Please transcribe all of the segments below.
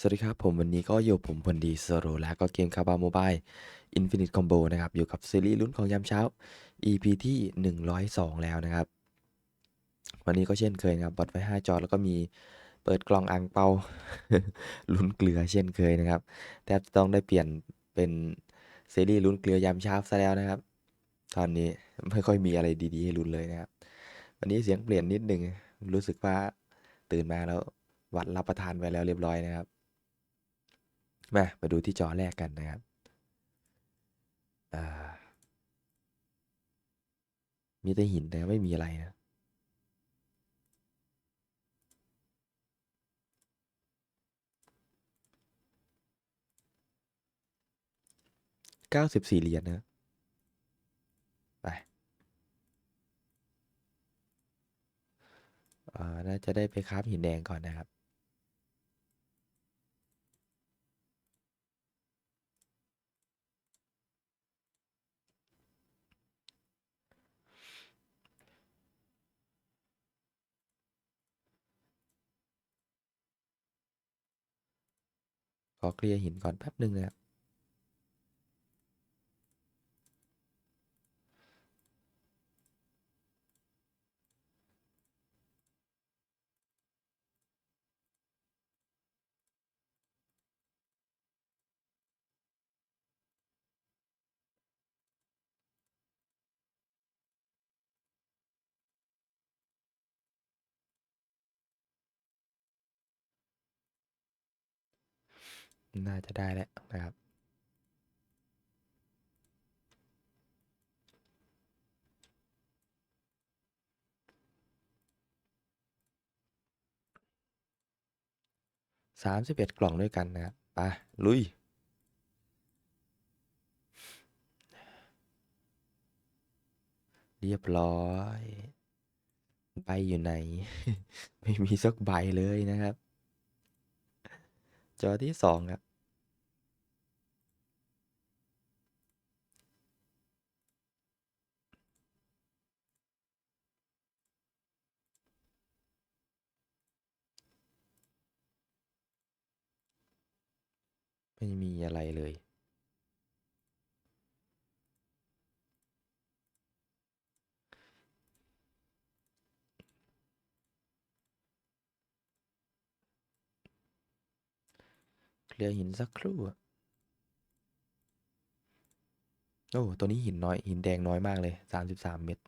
สวัสดีครับ ผมวันนี้ก็อยู่ผมพลดีโซโรแล้วก็เกมคาบาโมบายอินฟินิตคอมโบนะครับ อยู่กับซีรีส์ลุ้นของยามเช้า EP ที่ 102 แล้วนะครับ วันนี้ก็เช่นเคยนะครับบอทไฟ5จอแล้วก็มีเปิดกล่องอ่างเปาลุ้นเกลือเช่นเคยนะครับแทบจะต้องได้เปลี่ยนเป็นซีรีส์ลุ้นเกลือยามเช้าซะแล้วนะครับ ตอนนี้ไม่ค่อยมีอะไรดีๆให้ลุ้นเลยนะครับ วันนี้เสียงเปลี่ยนนิดหนึ่งรู้สึกว่าตื่นมาแล้ววัดรับประทานไปแล้วเรียบร้อยนะครับ มามาดูที่จอแรกกันนะครับมีแต่หินนะไม่มีอะไรนะเก้าสิบสี่เหรียญนะไปอ่าน่าจะได้ไปคราฟหินแดงก่อนนะครับ ขอเคลียร์หินก่อนแป๊บหนึ่งนะครับ น่าจะได้แล้วนะครับ สามสิบเอ็ดกล่องด้วยกันนะครับไปลุยเรียบร้อย ใบอยู่ไหน ไม่มีสักใบเลยนะครับ จอที่สองครับ ไม่มีอะไรเลย เรียร์หินสักครู่ โอ้ ตัวนี้หินน้อย หินแดงน้อยมากเลยสามสิบสามเม็ด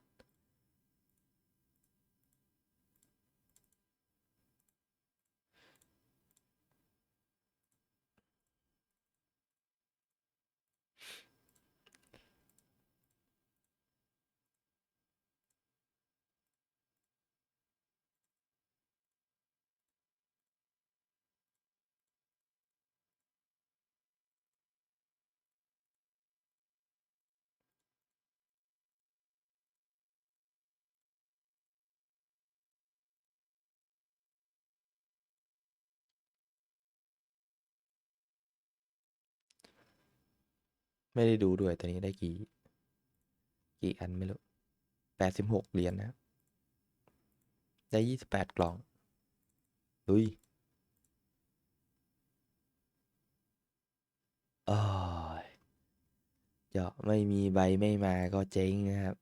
ไม่ได้ดูด้วยตัวนี้ได้กี่ กี่อันไม่รู้แปดสิบหกเหรียญนะได้ยี่สิบแปดกล่องลุยโอ้ยเจาะไม่มีใบไม่มาก็เจ๊งนะครับ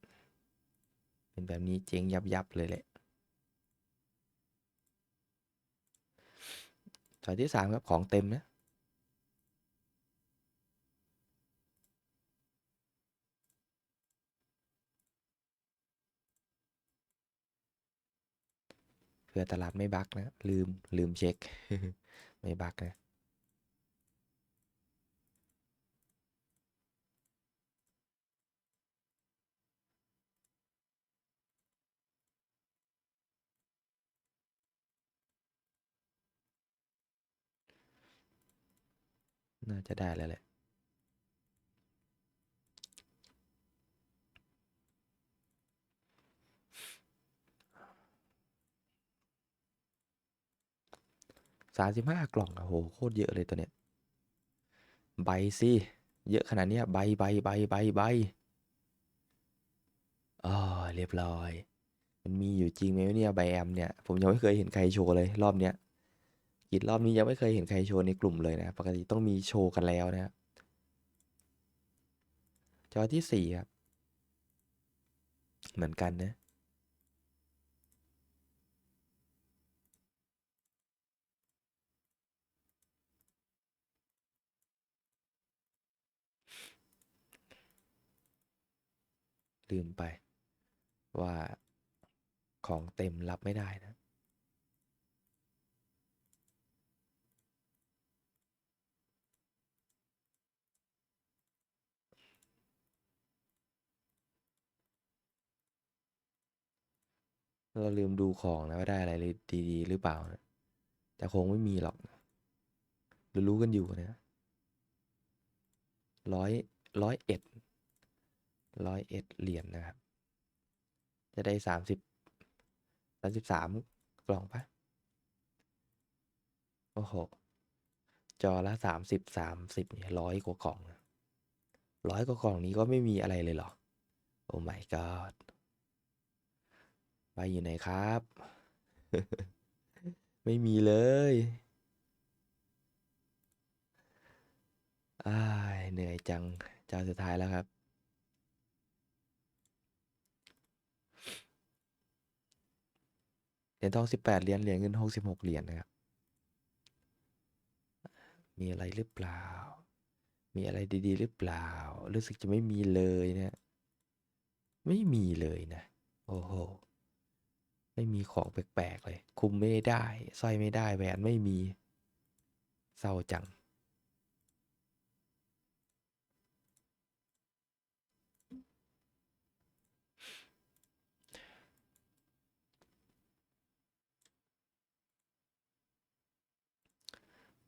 เป็นแบบนี้เจ๊งยับยับเลยแหละจอที่สามครับของเต็มนะ ผื่อตลาดไม่บักนะ ลืมลืมเช็ค ไม่บักนะ น่าจะได้แล้วแหละ สามสิบห้ากล่องอะโหโคตรเยอะเลยตัวเนี้ยใบสิเยอะขนาดเนี้ยใบใบใบใบใบอ๋อเรียบร้อย มันมีอยู่จริงไหมเนี่ยใบแอมเนี่ย ผมยังไม่เคยเห็นใครโชว์เลยรอบเนี้ยกิจรอบนี้ยังไม่เคยเห็นใครโชว์ในกลุ่มเลยนะ ปกติต้องมีโชว์กันแล้วนะครับจอที่สี่ครับ เหมือนกันนะ ลืมไป ว่าของเต็มรับไม่ได้นะเราลืมดูของนะว่าได้อะไรดีๆ หรือเปล่านะแต่คงไม่มีหรอกรู้รู้กันอยู่นะร้อยร้อยเอ็ด ร้อยเอ็ดเหรียญนะครับ จะได้สามสิบสามสิบสามกล่องปะโอ้โห จอละสามสิบสามสิบเนี่ยร้อยกว่ากล่องร้อยกว่ากล่องนี้ก็ไม่มีอะไรเลยเหรอ โอ้ my god ไปอยู่ไหนครับ ไม่มีเลยอ้ายเหนื่อยจัง เจ้าสุดท้ายแล้วครับ เหรียญทองสิบแปดเหรียญ เหรียญเงินหกสิบหกเหรียญนะครับ มีอะไรหรือเปล่า มีอะไรดีๆ หรือเปล่า รู้สึกจะไม่มีเลยนะ ไม่มีเลยนะ โอ้โห ไม่มีของแปลกๆเลย คุมไม่ได้ สร้อยไม่ได้ แหวนไม่มี เศร้าจัง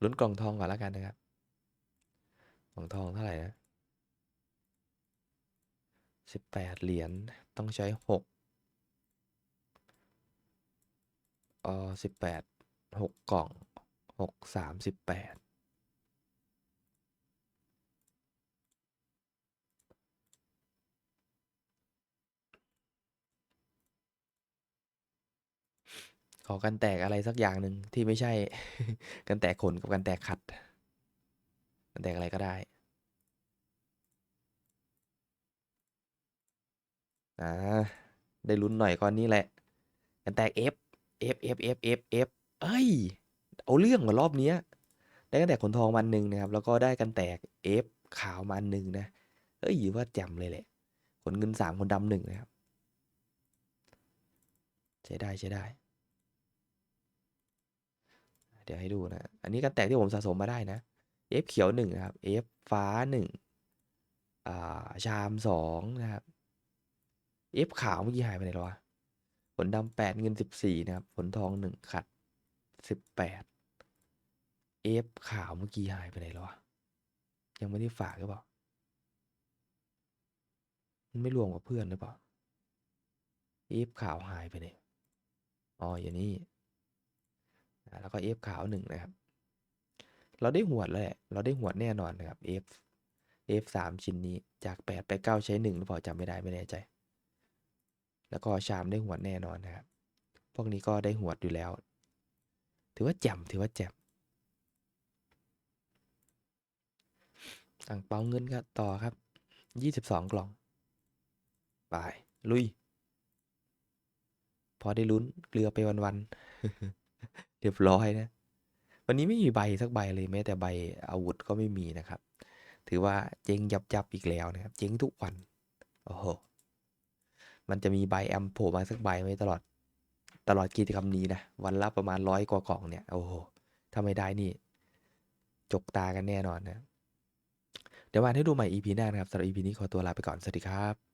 ลุ้นกล่องทองก่อนแล้วกันนะครับ กล่องทองเท่าไหร่นะสิบแปดเหรียญต้องใช้หกอ๋อสิบแปดหกกล่องหกสามสิบแปด อกันแตกอะไรสักอย่างหนึ่งที่ไม่ใช่ กันแตกขนกับกันแตกขัด กันแตกอะไรก็ได้อ่าได้ลุ้นหน่อยก่อนนี้แหละ กันแตก F F F F F F เอ้ย เอาเรื่องมารอบนี้ได้กันแตกขนทองมันหนึ่งนะครับ แล้วก็ได้กันแตก F ขาวมันหนึ่งนะ เอ้ยว่าแจ่มเลยแหละ ขนเงินสามขนดำหนึ่งนะครับ ใช้ได้ใช้ได้ ดี๋ยวให้ดูนะ อันนี้กันแตกที่ผมสะสมมาได้นะ F เขียวหนึ่งนะครับ F ฟ้าหนึ่งอ่าชามสองนะครับ F ขาวเมื่อกี้หายไปไหนแล้ววะผลดำแปดเงินสิบสี่นะครับ ผลทองหนึ่งขัดสิบแปด F ขาวเมื่อกี้หายไปไหนแล้ววะยังไม่ได้ฝากหรือเปล่ามันไม่รวมกับเพื่อนหรือเปล่า F ขาวหายไปไหนอ๋ออย่างนี้ แล้วก็ F ขาวหนึ่งนะครับ เราได้หวดแล้วแหละ เราได้หวดแน่นอนนะครับ F F สามชิ้นนี้จากแปดไปเก้าใช้หนึ่งหรือเปล่าจำไม่ได้ไม่แน่ใจ แล้วก็ชามได้หวดแน่นอนนะครับ พวกนี้ก็ได้หวดอยู่แล้ว ถือว่าแจ่มถือว่าแจ่มสั่งเปาเงินครับต่อครับยี่สิบสองกล่อง ไป ลุย พอได้ลุ้นเกลือไปวัน ๆ เรียบร้อยนะ วันนี้ไม่มีใบสักใบเลยแม้แต่ใบอาวุธก็ไม่มีนะครับ ถือว่าเจ๊งยับยับอีกแล้วนะครับ เจ๊งทุกวัน โอ้โห มันจะมีใบแอมโผล่มาสักใบไหมตลอด ตลอดกิจกรรมนี้นะ วันละประมาณร้อยกว่ากล่องเนี่ย โอ้โหถ้าไม่ได้นี่ จกตากันแน่นอนนะ เดี๋ยววันให้ดูใหม่ EP หน้านะครับสำหรับ EP นี้ขอตัวลาไปก่อน สวัสดีครับ